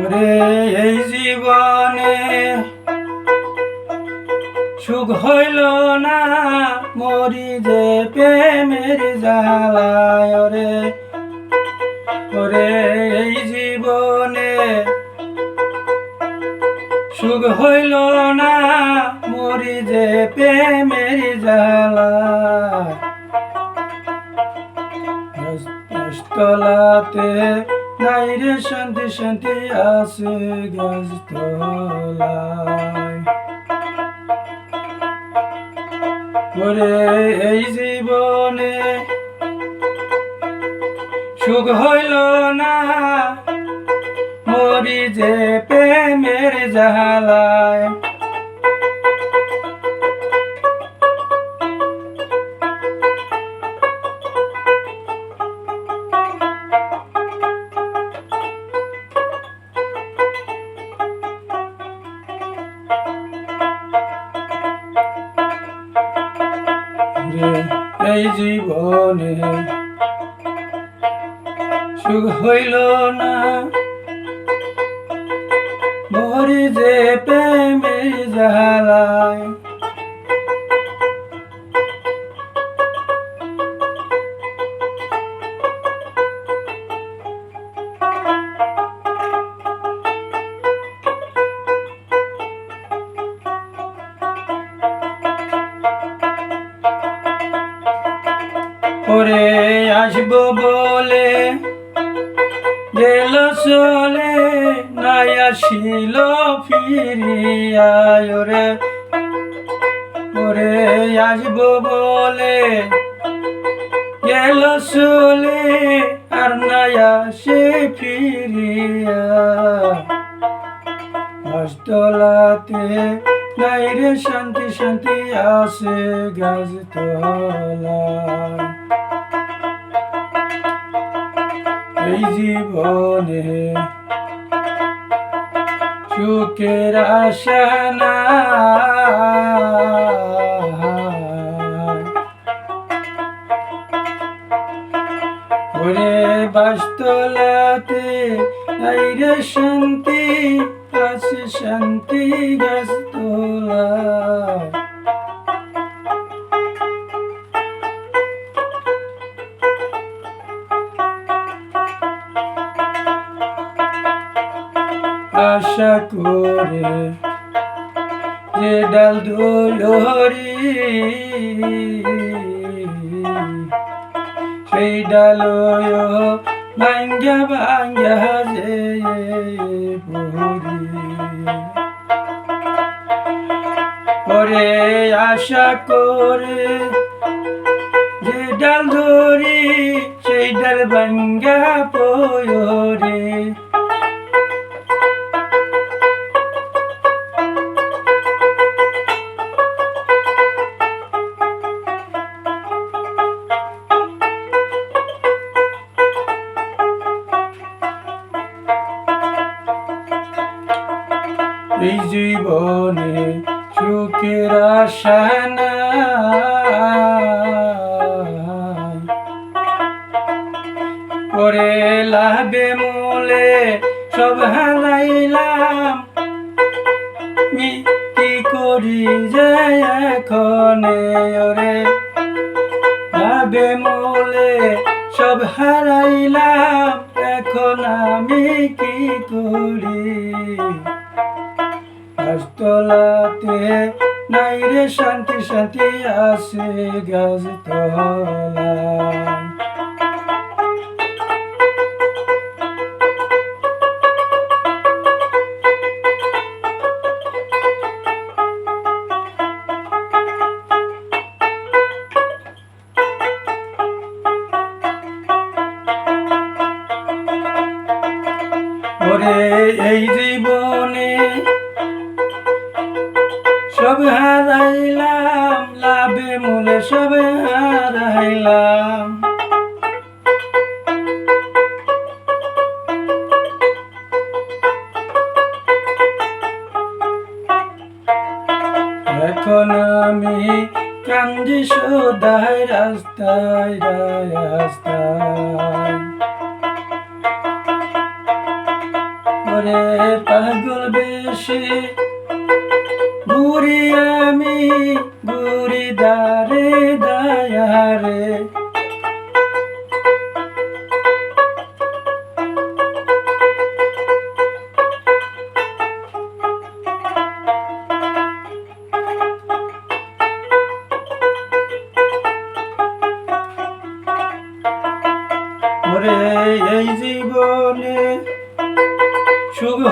ওরে এই জীবনে সুখ হইল না, মরি যে প্রেমের জ্বালায় ওরে। ওরে এই জীবনে সুখ হইল না, মরি যে প্রেমের জ্বালায়। গাছতলাতে নাই রে, শান্তি শান্তি আছে গাছতলায়। ওরে, এই জীবনে সুখ হইল না। মরি যে প্রেমের জালায় রে এই জীবনে সুখ হইল না। মরি যে প্রেমে জালায় ওরে আসব বলে গেল চলে, নাই আসিল ফিরিয়া ওরে ওরে আসব বলে গেল চলে, আর নাই আসে ফিরিয়া গাছতলাতে নাই রে, শান্তি শান্তি আসে গাছতলায়। এই জীবনে সুখের আশা নাই। ওরে বাস্তলাতে নাই রে শান্তি আছে শান্তি গাছতলায় আশা করে যে ডাল দোলরি সেই ডাল ভাঙ্গা ভাঙ্গা যে ওরে আশা করে যে ডাল ধরি, সেই ডাল ভাঙ্গা পয়রে এই জীবনে সুখের আশা করে লাভে মূলে সব হারাইলাম। মি কি করি যে এখন, ওরে লাভে মূলে সব হারাইলাম। এখন আমি কি করি? গাছতলাতে নাই রে শান্তি শান্তি আসে গাছতলায় ওরে এই জীবনে মূলে সব হারাইলাম। এখন আমি কান্দি সদাই রাস্তায় রাস্তায়। রে পাগল বেশি ঘুরি আমি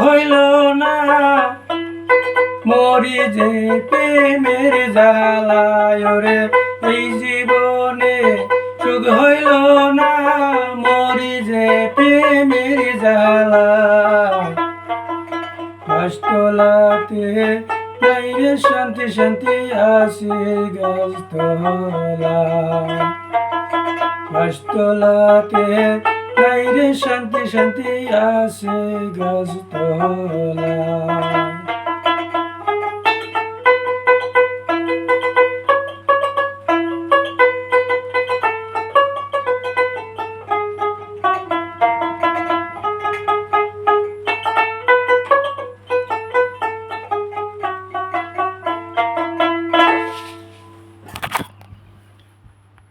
হইল না। মরি যে প্রেমের জ্বালায় ওরে, এই জীবনে সুখ হইল না। মরি যে প্রেমের জ্বালায়। গাছতলাতে নাই রে, শান্তি শান্তি আসি গাছতলায় গাছতলাতে নাই রে শান্তি শান্তি আসে গাছতলায়